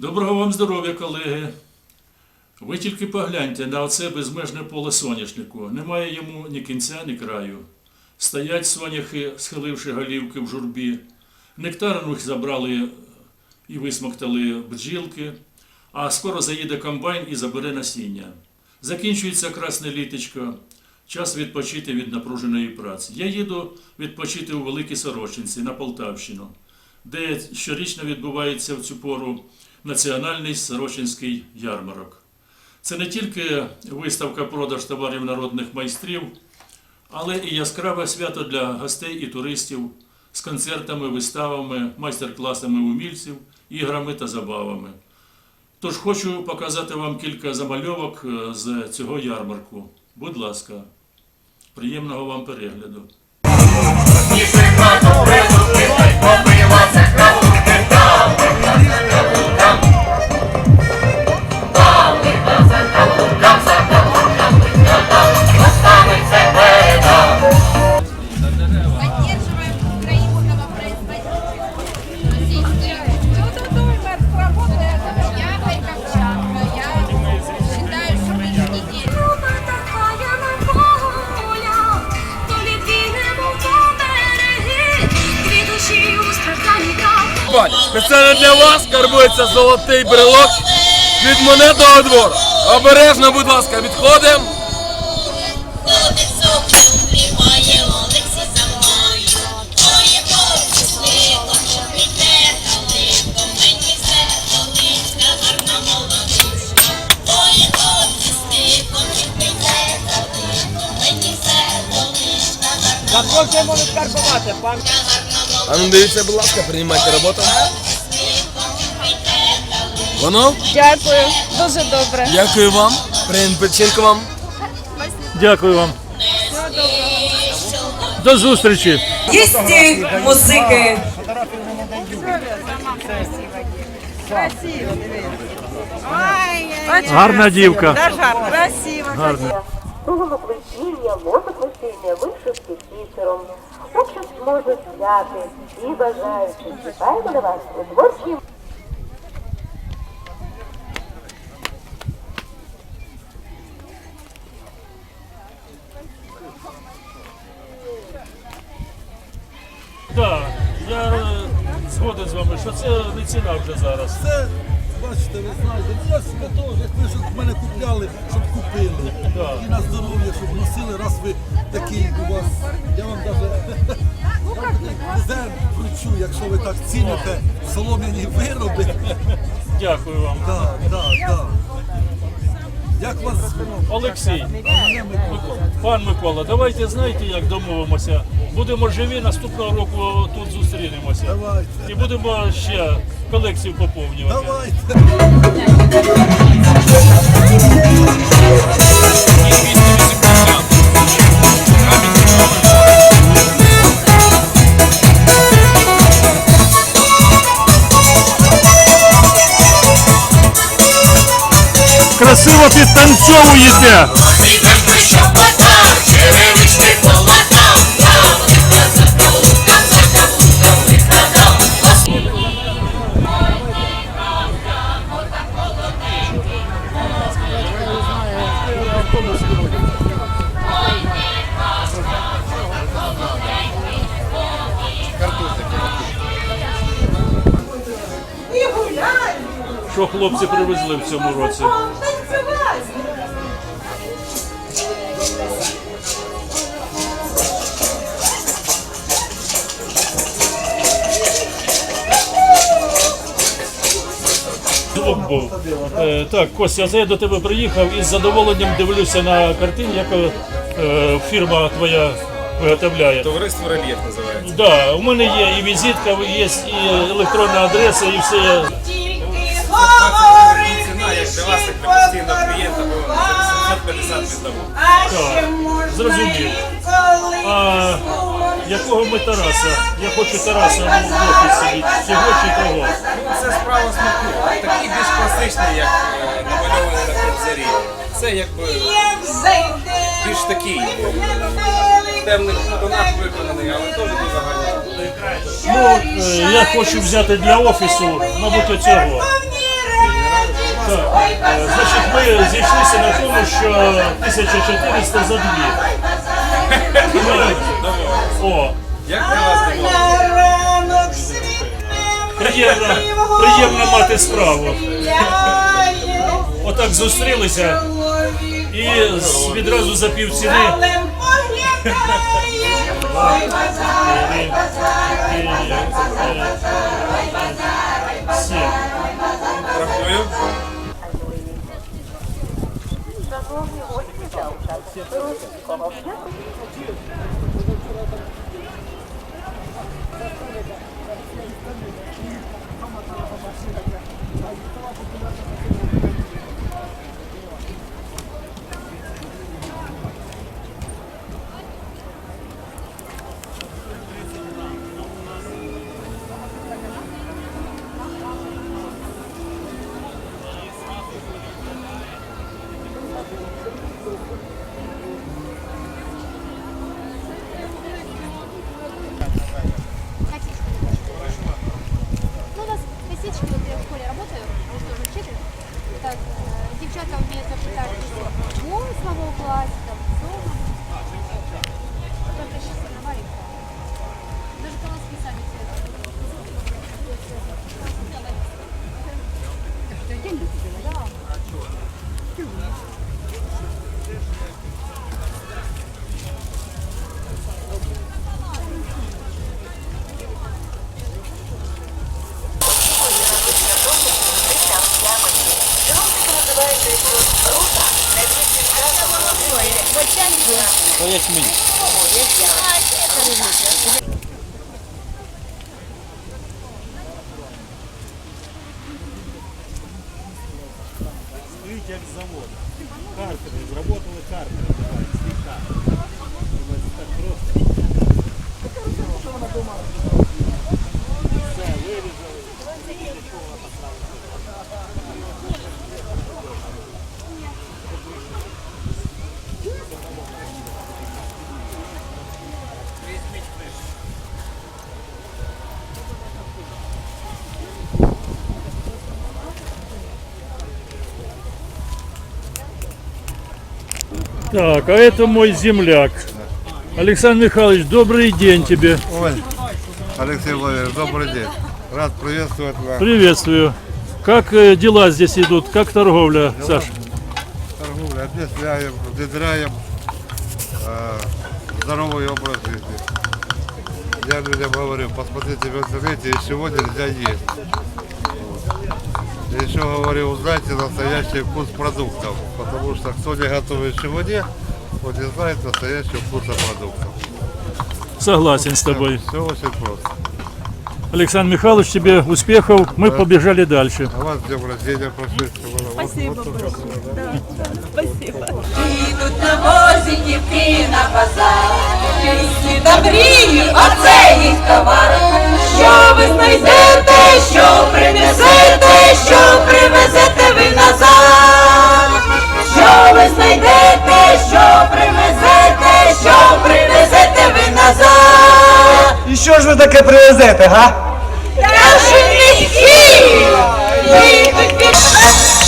Доброго вам здоров'я, колеги. Ви тільки погляньте на оце безмежне поле соняшнику. Немає йому ні кінця, ні краю. Стоять соняхи, схиливши голівки в журбі. Нектар у забрали і висмоктали бджілки, а скоро заїде комбайн і забере насіння. Закінчується красне літочко, час відпочити від напруженої праці. Я їду відпочити у Великій Сорочинці на Полтавщину, де щорічно відбувається в цю пору національний Сорочинський ярмарок. Це не тільки виставка продаж товарів народних майстрів, але і яскраве свято для гостей і туристів з концертами, виставами, майстер-класами умільців, іграми та забавами. Тож хочу показати вам кілька замальовок е, з цього ярмарку. Будь ласка, приємного вам перегляду. Ой, хлопці, сликом, що піде каликом, мені все колиська, гарна Заходьте можуть карбувати, пан. А ну дивіться, будь ласка, приймайте роботу. Воно? Дякую, дуже добре. Дякую вам. Приємну печінку вам. Дякую вам. До зустрічі! Єсті музики. Гарна дівка. Красиво. Гарна. Головоплетіння, мотоплетіння, вишивки бісером. Участь можуть взяти і бажаючи. Чекаємо на вас у творчій що це не ціна вже зараз. Це, бачите, ви знаєте, ну, я себе теж, як ви щоб мене купляли, щоб купили. Так. І на здоров'я, щоб носили, раз ви такий у вас. Я вам навіть презент вручу, якщо ви так ціните солом'яні вироби. Дякую вам. Так, так, так. Як вас? Олексій, пан Микола, давайте знаєте, як домовимося. Будемо живі, наступного року тут зустрінемося. Давайте. І будемо ще колекцію поповнювати. Давайте. Красиво підтанцьовуєте! Що хлопці привезли в цьому році? Був. Е, так, Костя, це я до тебе приїхав і з задоволенням дивлюся на картині, яку е, фірма твоя виготовляє. Товариство рельєф називається. Да, у мене є і візитка, є і електронна адреса, і все. Тільки як для вас, як постійного клієнта, було 750 віддамо. Так, зрозумів. А якого ми Тараса? Я хочу Тараса в офісі сидіти. Цього чи того? Ну, це справа смаку. Такий більш класичний, як е, намальований на кобзарі. Це якби більш такий е, в темних тонах виконаний, але теж дуже гарний. Ну, е, я хочу взяти для офісу, мабуть, оцього. Е, Значить, ми зійшлися на тому, що 1400 за дві. О, Як для вас домовилися? приємно, приємно мати справу. Отак зустрілися і з- відразу за пів ціни. Рахую. Шановні гості та учасники як завод. Картери, зробили картери. Слегка. Так просто. Що вона дома? Так, а это мой земляк. Александр Михайлович, добрый день тебе. Ой, Алексей Владимирович, добрый день. Рад приветствовать вас. Приветствую. Как э, дела здесь идут? Как торговля, Саша? Торговля, объясняем, внедряем э, здоровый образ жизни. Я людям говорю, посмотрите в интернете, из чего нельзя есть. Вот. Еще говорю, узнайте настоящий вкус продуктов, потому что кто не готовит нет, он не знает настоящего вкуса продуктов. Согласен с тобой. Все очень просто. Александр Михайлович, тебе успехов. Мы побежали дальше. А вас с днем рождения прошедшего. Спасибо. Ідуть на возі дівки на базар, пісні добрі, оце їх товар. Що ви знайдете, що принесете, що привезете ви назад? Що ви знайдете, що привезете, що привезете ви назад? І що ж ви таке привезете, га?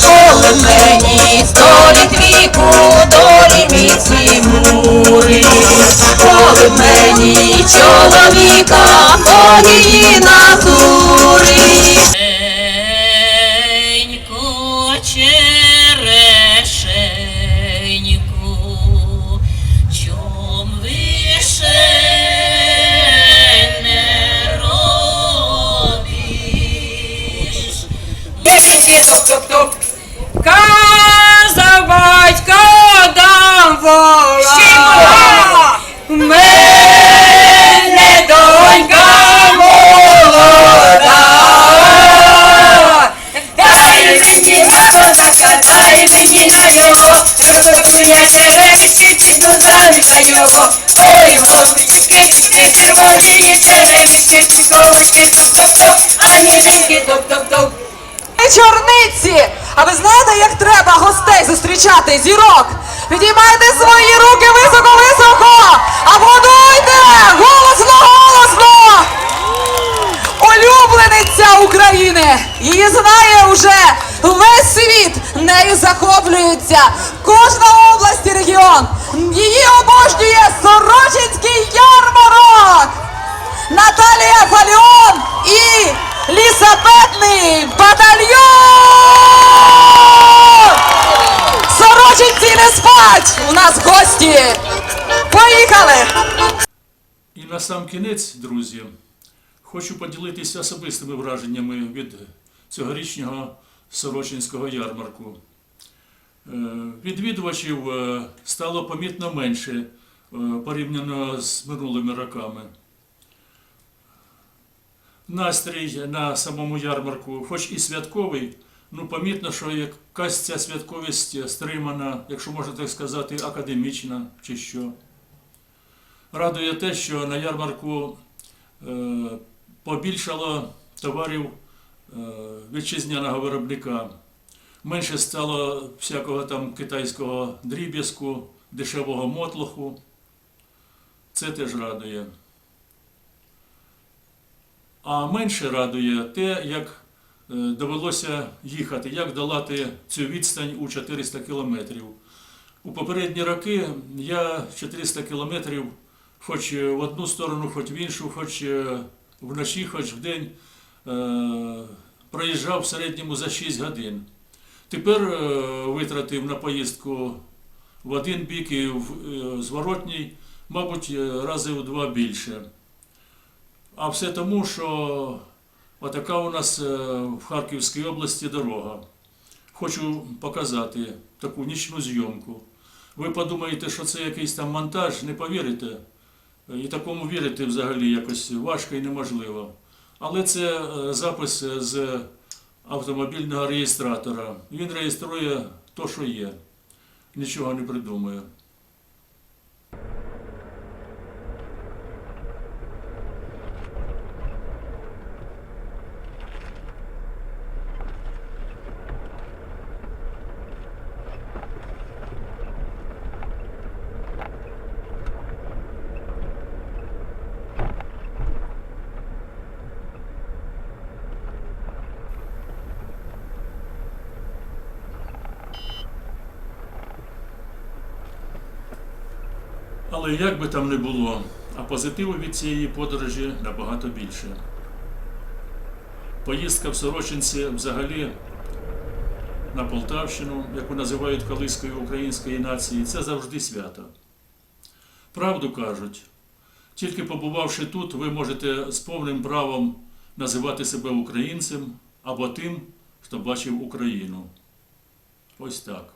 Коли мені сторіт віку, долі міці мури, коли мені чоловіка, одії натури. День черешенько, Тук-тук-тук. Казав батько дам вола. Зустрічати зірок? Підіймайте свої руки високо-високо! Аплодуйте! Голосно, голосно! Улюблениця України! Її знає уже весь світ! нею захоплюються. Кожна область і регіон. Її обожнює Сорочинський ярмарок. Наталія Фаліон і лісапетний батальйон! Не! У нас гості! Поїхали! І на сам кінець, друзі, хочу поділитися особистими враженнями від цьогорічного Сорочинського ярмарку. Е, Відвідувачів е, стало помітно менше е, порівняно з минулими роками. Настрій на самому ярмарку, хоч і святковий, ну помітно, що якась ця святковість стримана, якщо можна так сказати, академічна чи що. Радує те, що на ярмарку е, побільшало товарів е, вітчизняного виробника. Менше стало всякого там китайського дріб'язку, дешевого мотлоху. Це теж радує. А менше радує те, як довелося їхати, як долати цю відстань у 400 кілометрів. У попередні роки я 400 кілометрів, хоч в одну сторону, хоч в іншу, хоч е, вночі, хоч вдень, е, проїжджав в середньому за 6 годин. Тепер е, витратив на поїздку в один бік і в е, зворотній, мабуть, е, рази в два більше. А все тому, що отака у нас е, в Харківській області дорога. Хочу показати таку нічну зйомку. Ви подумаєте, що це якийсь там монтаж, не повірите. І такому вірити взагалі якось важко і неможливо. Але це е, запис з автомобільного реєстратора. Він реєструє то, що є. Нічого не придумує. Але як би там не було, а позитиву від цієї подорожі набагато більше. Поїздка в Сорочинці взагалі на Полтавщину, яку називають колискою української нації, це завжди свято. Правду кажуть, тільки побувавши тут, ви можете з повним правом називати себе українцем або тим, хто бачив Україну. Ось так.